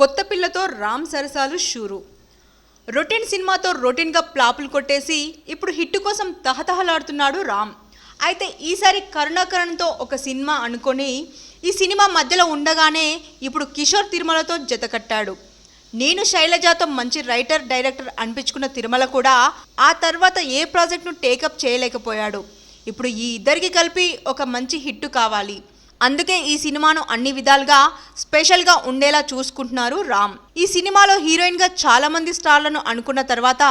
కొత్త పిల్లతో రామ్ సరసాలు షూరు. రొటీన్ సినిమాతో రొటీన్గా ప్లాపులు కొట్టేసి ఇప్పుడు హిట్ కోసం తహతహలాడుతున్నాడు రామ్. అయితే ఈసారి కరుణాకరణ్తో ఒక సినిమా అనుకొని ఈ సినిమా మధ్యలో ఉండగానే ఇప్పుడు కిషోర్ తిరుమలతో జతకట్టాడు నేను శైలజాతో మంచి రైటర్ డైరెక్టర్ అనిపించుకున్న తిరుమల కూడా ఆ తర్వాత ఏ ప్రాజెక్ట్ను టేకప్ చేయలేకపోయాడు. ఇప్పుడు ఈ ఇద్దరికి కలిపి ఒక మంచి హిట్ కావాలి. అందుకే ఈ సినిమాను అన్ని విధాలుగా స్పెషల్గా ఉండేలా చూసుకుంటున్నారు రామ్. ఈ సినిమాలో హీరోయిన్గా చాలామంది స్టార్లను అనుకున్న తర్వాత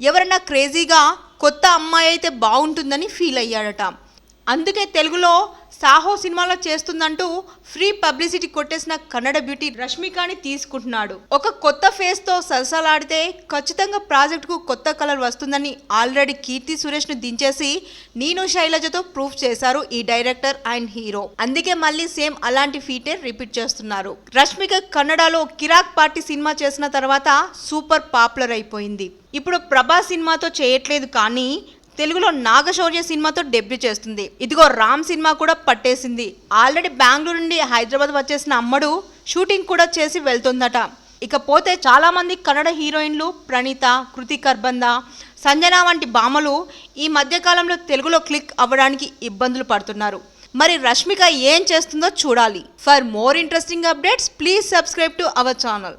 ఎవరన్నా క్రేజీగా కొత్త అమ్మాయి అయితే బాగుంటుందని ఫీల్ అయ్యాడట. అందుకే తెలుగులో సాహో సినిమాలో చేస్తుందంటూ ఫ్రీ పబ్లిసిటీ కొట్టేసిన కన్నడ బ్యూటీ రష్మికాని తీసుకుంటున్నాడు. ఒక కొత్త ఫేస్తో సరసలాడితే ఖచ్చితంగా ప్రాజెక్టుకు కొత్త కలర్ వస్తుందని ఆల్రెడీ కీర్తి సురేష్ను దించేసి నేను శైలజతో ప్రూఫ్ చేశారు ఈ డైరెక్టర్ అండ్ హీరో. అందుకే మళ్ళీ సేమ్ అలాంటి ఫీటే రిపీట్ చేస్తున్నారు. రష్మిక కన్నడలో కిరాక్ పార్టీ సినిమా చేసిన తర్వాత సూపర్ పాపులర్ అయిపోయింది. ఇప్పుడు ప్రభాస్ సినిమాతో చేయట్లేదు కానీ తెలుగులో నాగశౌర్య సినిమాతో డెబ్యూ చేస్తుంది. ఇదిగో రామ్ సినిమా కూడా పట్టేసింది. ఆల్రెడీ బెంగళూరు నుండి హైదరాబాద్ వచ్చేసిన అమ్మడు షూటింగ్ కూడా చేసి వెళ్తుందట. ఇకపోతే చాలామంది కన్నడ హీరోయిన్లు ప్రణీత కృతి కర్బంద సంజన వంటి భామలు ఈ మధ్యకాలంలో తెలుగులో క్లిక్ అవ్వడానికి ఇబ్బందులు పడుతున్నారు. మరి రష్మిక ఏం చేస్తుందో చూడాలి. For more interesting updates please subscribe to our channel.